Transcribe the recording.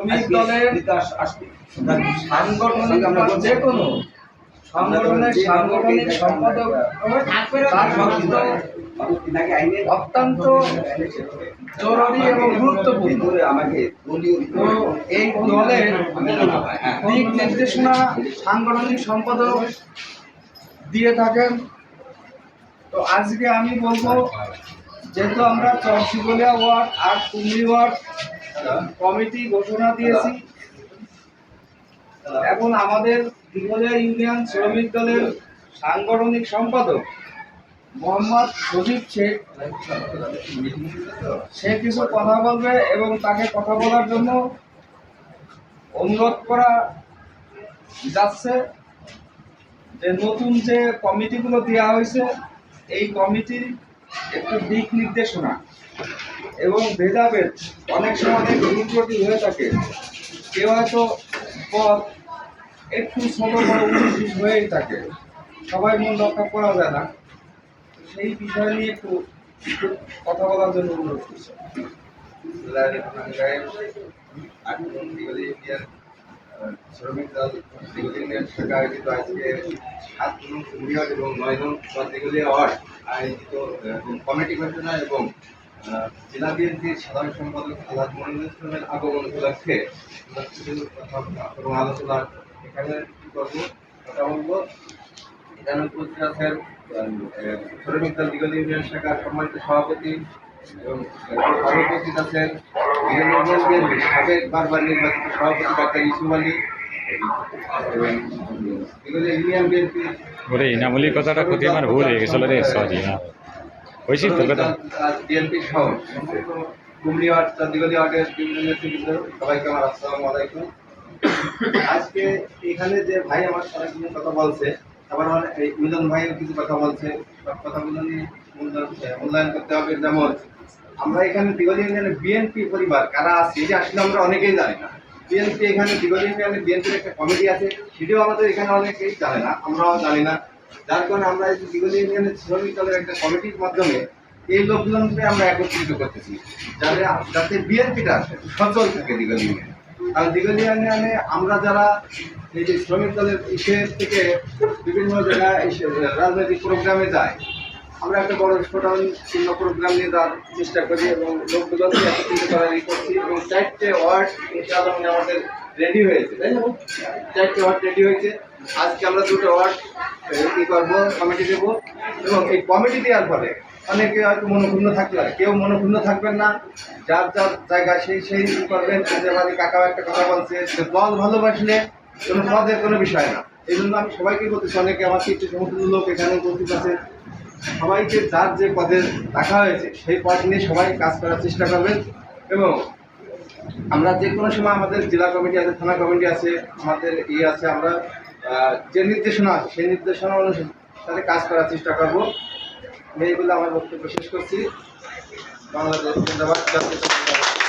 শ্রমিক দলের সাংগঠনিক যে কোনো সংগঠনের সাংগঠনিক সম্পাদক অত্যন্ত জরুরি এবং গুরুত্বপূর্ণ। এই দলের দিক নির্দেশনা সাংগঠনিক সম্পাদক দিয়ে থাকেন। তো আজকে আমি বলব যেহেতু আমরা চরশিগলিয়া ওয়ার্ড আর কুমড়ি ওয়ার্ড কমিটি ঘোষণা দিয়েছি। এখন আমাদের দিঘলিয়া ইউনিয়ন শ্রমিক দলের সাংগঠনিক সম্পাদক মোহাম্মদ সজীব শেখ। সে কিছু কথা বলবে এবং তাকে কথা বলার জন্য অনুরোধ করা যাচ্ছে যে নতুন যে কমিটিগুলো দেওয়া হয়েছে, এই কমিটির একটু দিক নির্দেশনা। এবং ভেদাভেদ অনেক সময় অনেক ত্রুটি হয়ে থাকে। কেউ হয়তো পথ একটু ছোট বড় বিশ হয়েই থাকে। সবাই মন রক্ষা করা যায় না। সেই বিষয় নিয়ে একটু কথা বলার জন্য অনুরোধ করছি। এবং নয় নং দিগুলিয়া ওয়ার্ড আয়োজিত কমিটি ঘোষণা এবং জেলা বিএনপির সাধারণ সম্পাদক আল্লাহ মনিরুল ইসলামের আগমন উপলক্ষে আলোচনা এখানে কি করব। কথা বলব। এখানে উপস্থিত আছেন ইউনিয়ন শাখার সম্মানিত সভাপতি এবং উপস্থিত আছেন সাবেক বারবার নির্বাচিত সভাপতি ডাক্তার ইসুফ আলী ইউনিয়ন ইনামুলির কথাটা ক্ষতি আমার ভুল হয়ে গেছিল রে, সরি হয়েছি তোর কথা বিএনপি সহ নেতৃবৃন্দ সবাইকে আমার আলাইকুম। আজকে এখানে যে ভাই আমার কথা বলছে, আবার আমার মিলন ভাইও কিছু কথা বলছে কথাগুলো নিয়ে মূল্যায়ন করতে হবে যেমন, আমরা এখানে দিগলি বিএনপি পরিবার, কারা আছে এটা আসলে আমরা অনেকেই জানি না। বিএনপি এখানে দিগলি বিএনপির একটা কমিটি আছে, সেটিও আমাদের এখানে অনেকেই জানে না, আমরাও জানি না। যার কারণে আমরা এই দিগলি ইউনিয়নের শ্রমিক দলের একটা কমিটির মাধ্যমে এই লোকজনকে আমরা একত্রিত করতেছি, যাতে যাতে বিএনপিটা সচল থাকে দিগলি ইউনিয়নে। আর দীঘল ইউনিয়নে আমরা যারা এই যে শ্রমিক দলের ইসের থেকে বিভিন্ন জায়গায় রাজনৈতিক প্রোগ্রামে যায়, আমরা একটা বড় টোটাল চিহ্ন প্রোগ্রাম নিয়ে যাওয়ার চেষ্টা করি এবং লোকগুলোকে একত্রিত করার ই করছি এবং চারটে ওয়ার্ড ইনশাআল্লাহ মানে আমাদের রেডি হয়েছে, তাই না? চারটে ওয়ার্ড রেডি হয়েছে। আজকে আমরা দুটো ওয়ার্ড ই করব? কমিটি দেবো। এবং এই কমিটি দেওয়ার পরে অনেকে হয়তো মনোক্ষুণ্ণ পারে। কেউ মনোক্ষুণ্ণ থাকবেন না। যার যার জায়গায় সেই সেই করবেন মানে কাকাও একটা কথা বলছে যে, দল ভালোবাসলে কোনো পদের কোনো বিষয় না। এই জন্য আমি সবাইকে বলতেছি, অনেকে আমার কিছু সমস্ত লোক এখানে উপস্থিত আছে। সবাইকে যার যে পদে রাখা হয়েছে, সেই পদ নিয়ে সবাই কাজ করার চেষ্টা করবেন। এবং আমরা যে কোনো সময় আমাদের জেলা কমিটি আছে, থানা কমিটি আছে, আমাদের ইয়ে আছে, আমরা যে নির্দেশনা আছে, সেই নির্দেশনা অনুসারে কাজ করার চেষ্টা করব। এইগুলো আমার বক্তব্য শেষ করছি। বাংলাদেশ জাতীয়